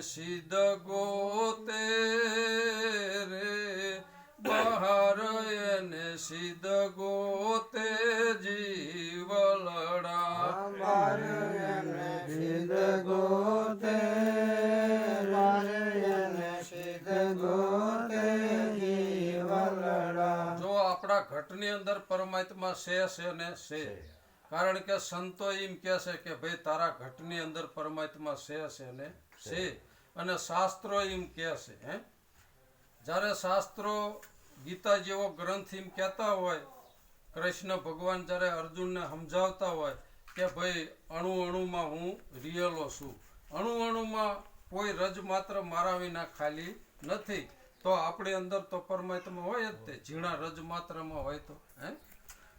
સિદ્ધ ગોતે રે. બહાર એને સિદ્ધ ગોતે જીવલડા સિદ્ધ ગોતે ઘટની અંદર પરમાત્મા છે છે ને છે. કારણ કે સંતો એમ કહે છે કે ભાઈ તારા ઘટની અંદર પરમાત્મા છે છે ને છે. અને શાસ્ત્રો એમ કહે છે હે? જ્યારે શાસ્ત્રો ગીતા જેવો ગ્રંથ એમ કહેતા હોય કૃષ્ણ ભગવાન જ્યારે અર્જુનને સમજાવતા હોય કે ભાઈ અણુ અણુમાં હું રિયલો છું. અણુ અણુમાં કોઈ રજ માત્ર મારા વિના ખાલી નથી. તો આપણી અંદર તો પરમાત્મા હોય જ તે, ઝીણા રજ માત્રમાં હોય તો, હે?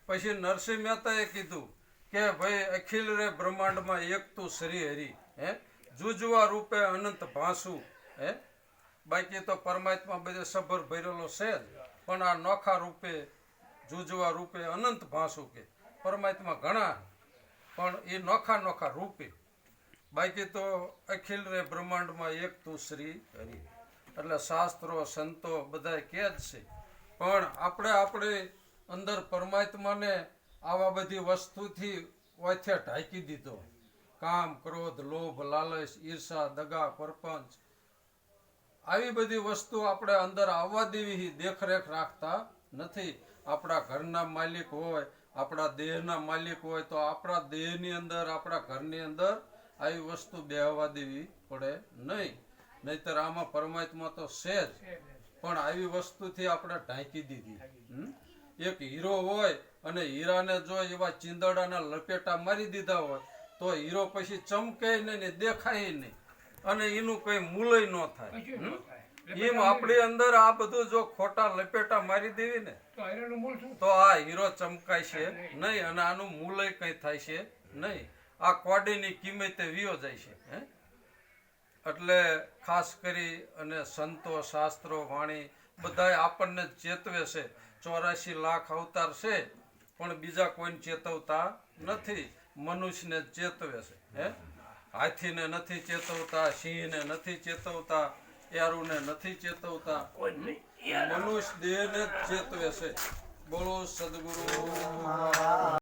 પછી નરસિંહ મહેતાએ કીધું કે ભાઈ અખિલ રે બ્રહ્માંડમાં એક તું શ્રી હરી, હે? જુજવા રૂપે અનંત ભાસુ, હે? બાકી તો પરમાત્મા બધે સભર ભરેલો છે જ, પણ આ નોખા રૂપે, જુજવા રૂપે અનંત ભાસુ કે. પરમાત્મા ઘણા, પણ એ નોખા નોખા રૂપે. બાકી તો અખિલ રે બ્રહ્માંડમાં એક તું શ્રી હરિ. એટલે શાસ્ત્રો, સંતો બધા કહે જ છે. પણ આપણે આપણે અંદર પરમાત્માને આવા બધી વસ્તુથી ઓથે ઢાંકી દીધો. કામ, ક્રોધ, લોભ, લાલચ, ઈર્ષા, દગા, પરપંચ. આવી બધી વસ્તુ આપણે અંદર આવવા દેવી દેખરેખ રાખતા નથી. આપણા ઘરના માલિક હોય, આપણા દેહના માલિક હોય, તો આપણા દેહની અંદર, આપણા ઘરની અંદર આવી વસ્તુ બેહવા દેવી પડે નહીં. નહીતર આમાં પરમાત્મા તો છે જ. પણ આવી વસ્તુથી આપણે ઢાંકી દીધી. એક હીરો હોય અને હીરાને જો એવા ચીંદડાના લપેટા મારી દીધા હોય તો હીરો પછી ચમકે નહીં ને દેખાય નહીં. અને એનું કઈ મૂલય ન થાય. એમ આપણી અંદર આ બધું જો ખોટા લપેટા મારી દેવી ને તો આ હીરો ચમકાય છે નહીં. અને આનું મૂલય કઈ થાય છે નહીં. આ કોડીની કિંમતે વિયો જાય છે. હે? એટલે ખાસ કરી અને સંતો શાસ્ત્રો વાણી બધાય આપણને ચેતવે છે. ચોરાશી લાખ અવતાર છે પણ બીજા કોઈને ચેતવતા નથી. મનુષ્યને ચેતવે છે હે? હાથીને નથી ચેતવતા સિંહને નથી ચેતવતા યારુને નથી ચેતવતા. મનુષ્ય દેહને ચેતવે છે. બોલો સદગુરુ